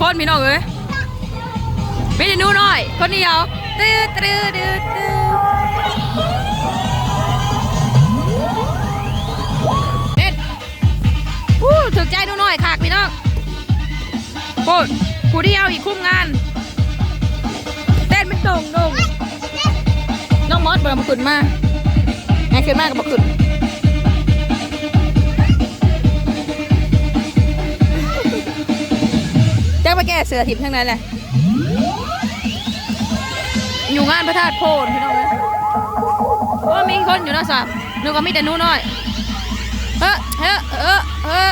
คนพี่น้องเอ้ยไม่ได้นูหน่อย คนเดียวตื้อตื้อตื้อตื้อเด็ดวู้ถึกใจหนูหน่อยขากพี่น้องโอ้ยผู้เดียวอีกคุ้มงาน เต้นเป็นตรงดงน้องมอสเบอร์มาขึ้นมาไงขึ้นมากับมาขึ้น เสือทิมทั้งนั้นแหละอยู่งานพระธาตุโพนพี่น้องเลยว่ามีคนอยู่นะสามนึกว่ามีแต่หนูน้อยเฮ้อเฮ้อเฮ้อเฮ้อ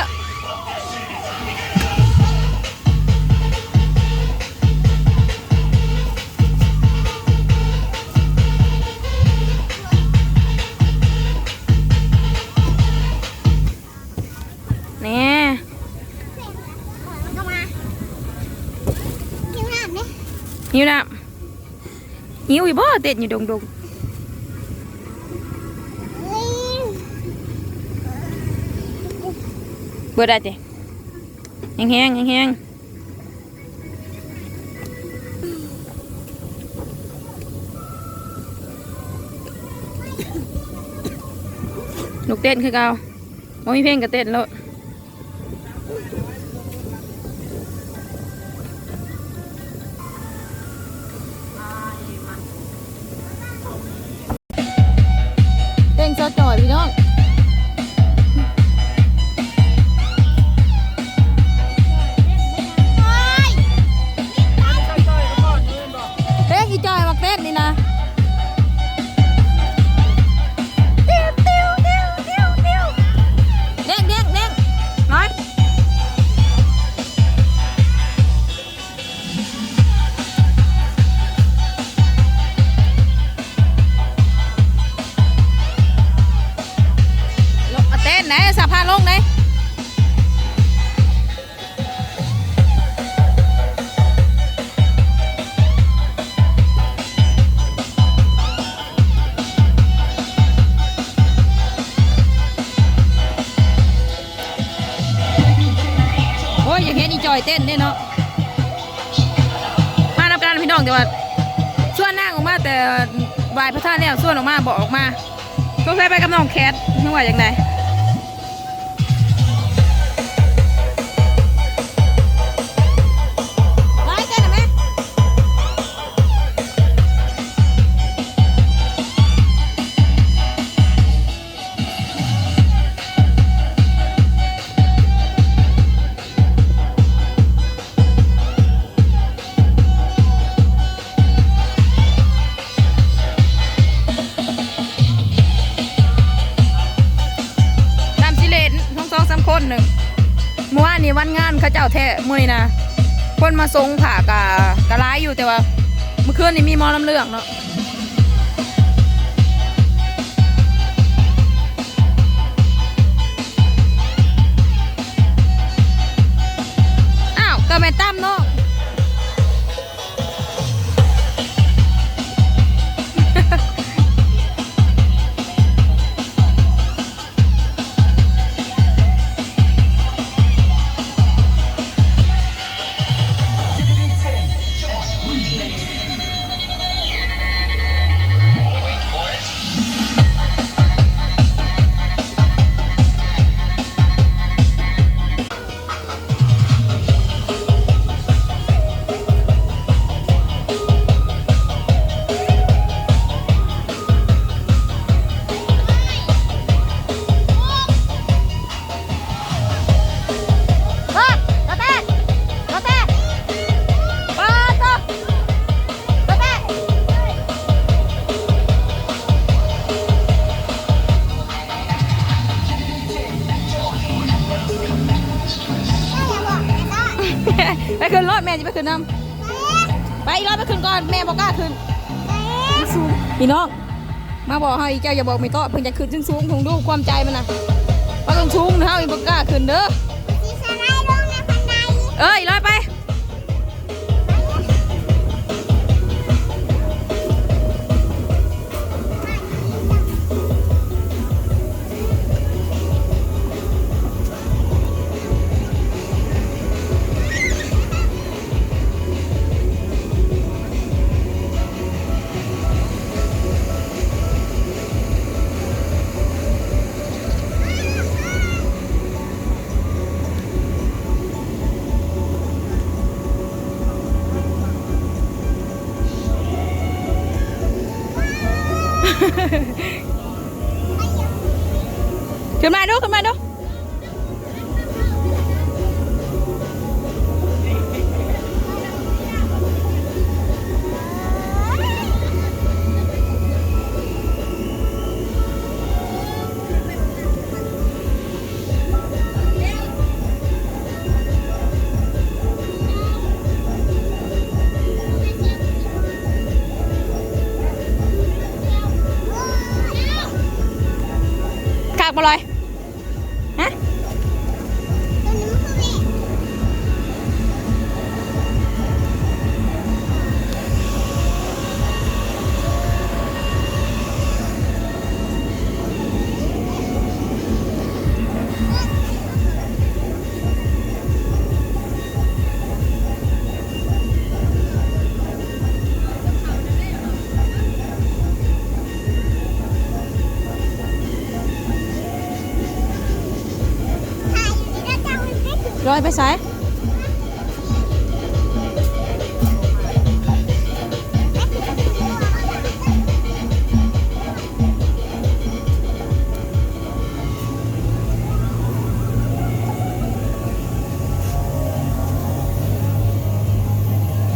หิวน้ำหิวอีบ่เต้นอยู่ดงดงเฮ้ยๆเบิดได้จิแห้งแห้งๆแห้งๆลูกเต้นคือเก่าโอ้ยเพลงก็เต้นแล้ว นนี่นะติ้วติ้วติ้วติ้วติ้วเด้งเด้งเด้งน้อยลงเอาเต้นไหนสะพานลงไหน พี่น้องแต่ว่าส่วนนั่งออกมาแต่วายพระธาตุแล้วส่วนออกมาบอกออกมาต้องใช้ไปกับน้องแคทไม่ว่าอย่างไร หนึ่งเมื่อวานนี้วันงานเขาเจ้าแท้เมื่อยนะคนมาทรงผ่ากะกะร้ายอยู่แต่ว่า เมื่อคืนนี้มีมอลำเลืองเนาะอ้าวก็แม่ตั้มเนาะ อบไปขึ้นก่อนแม่บอกกล้าขึ้นสูงพี่น้องมาบอกให้เจ้าอย่าบอกไม่ต้อเพิ่งจะขึ้นซึ่งสูงคงดูความใจมันนะว่าต้องสูงนะเฮาอีกบอกกล้าขึ้นเด้อสีสไลด์ลงในบันไดเอ้ยลอยไป ขึ้นมาดูขึ้ ฮ ให้ถึงลอยไปสาย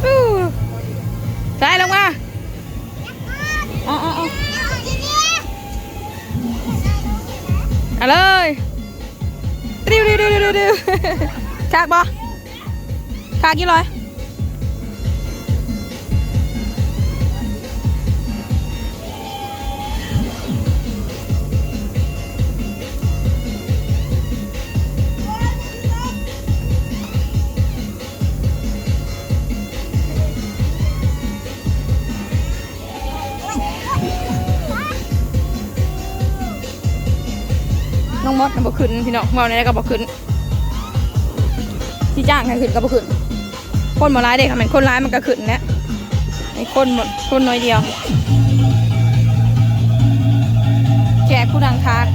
อู้สาย ลงมาเอาเอาเอาเอาอีเนี่ยเอาเลยดิวดิวดิวดิวดิวขากบ่ขากกี่ร้อยน้องมดน่ะบ่ขึ้นพี่น้องเมาในนั้นก็บ่ขึ้น ที่จ้างให้ขึ้นก็บ่ขึ้นคนบ่ร้ายเด็กค่ะมันคนร้ายมันก็ขึ้นแล้วไอ้คนหมดคนน้อยเดียวแขกผู้ดังทาก